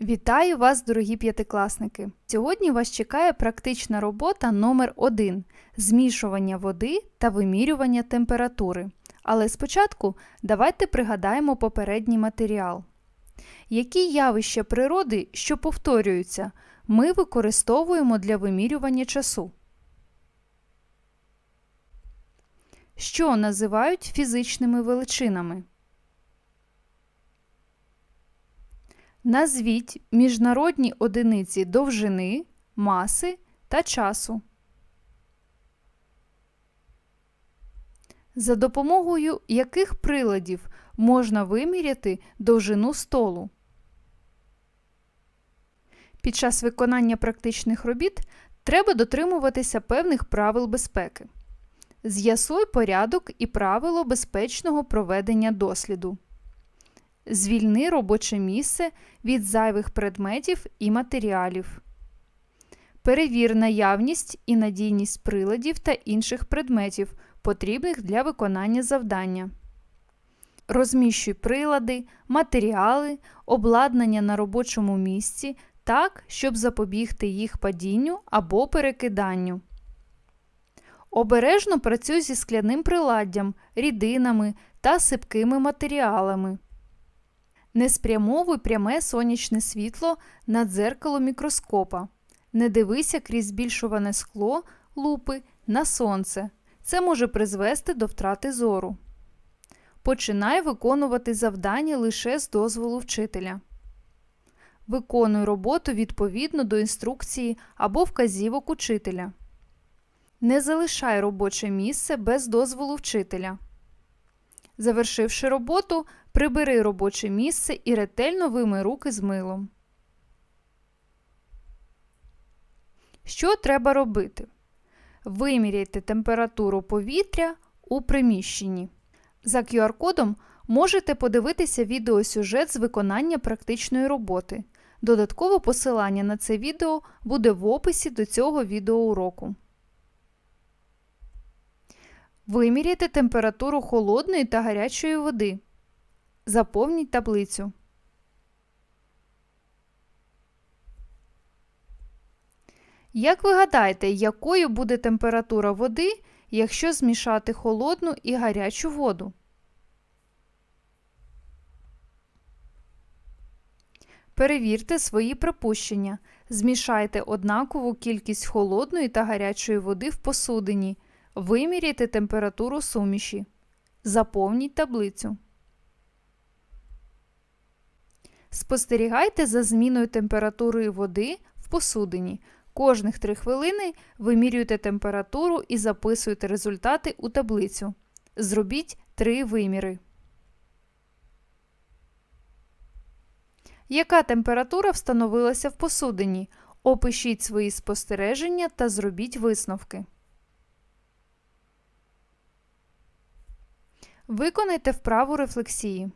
Вітаю вас, дорогі п'ятикласники! Сьогодні вас чекає практична робота номер 1 змішування води та вимірювання температури. Але спочатку давайте пригадаємо попередній матеріал. Які явища природи, що повторюються, ми використовуємо для вимірювання часу? Що називають фізичними величинами? Назвіть міжнародні одиниці довжини, маси та часу. За допомогою яких приладів можна виміряти довжину столу? Під час виконання практичних робіт треба дотримуватися певних правил безпеки. З'ясуй порядок і правило безпечного проведення досліду. Звільни робоче місце від зайвих предметів і матеріалів. Перевір наявність і надійність приладів та інших предметів, потрібних для виконання завдання. Розміщуй прилади, матеріали, обладнання на робочому місці так, щоб запобігти їх падінню або перекиданню. Обережно працюй зі скляним приладдям, рідинами та сипкими матеріалами. Не спрямовуй пряме сонячне світло на дзеркало мікроскопа. Не дивися крізь збільшуване скло, лупи на сонце. Це може призвести до втрати зору. Починай виконувати завдання лише з дозволу вчителя. Виконуй роботу відповідно до інструкції або вказівок учителя. Не залишай робоче місце без дозволу вчителя. Завершивши роботу, прибери робоче місце і ретельно вимий руки з милом. Що треба робити? Виміряйте температуру повітря у приміщенні. За QR-кодом можете подивитися відеосюжет з виконання практичної роботи. Додаткове посилання на це відео буде в описі до цього відеоуроку. Виміряйте температуру холодної та гарячої води. Заповніть таблицю. Як ви гадаєте, якою буде температура води, якщо змішати холодну і гарячу воду? Перевірте свої припущення. Змішайте однакову кількість холодної та гарячої води в посудині. Виміряйте температуру суміші. Заповніть таблицю. Спостерігайте за зміною температури води в посудині. Кожних 3 хвилини вимірюйте температуру і записуйте результати у таблицю. Зробіть 3 виміри. Яка температура встановилася в посудині? Опишіть свої спостереження та зробіть висновки. Виконайте вправу рефлексії.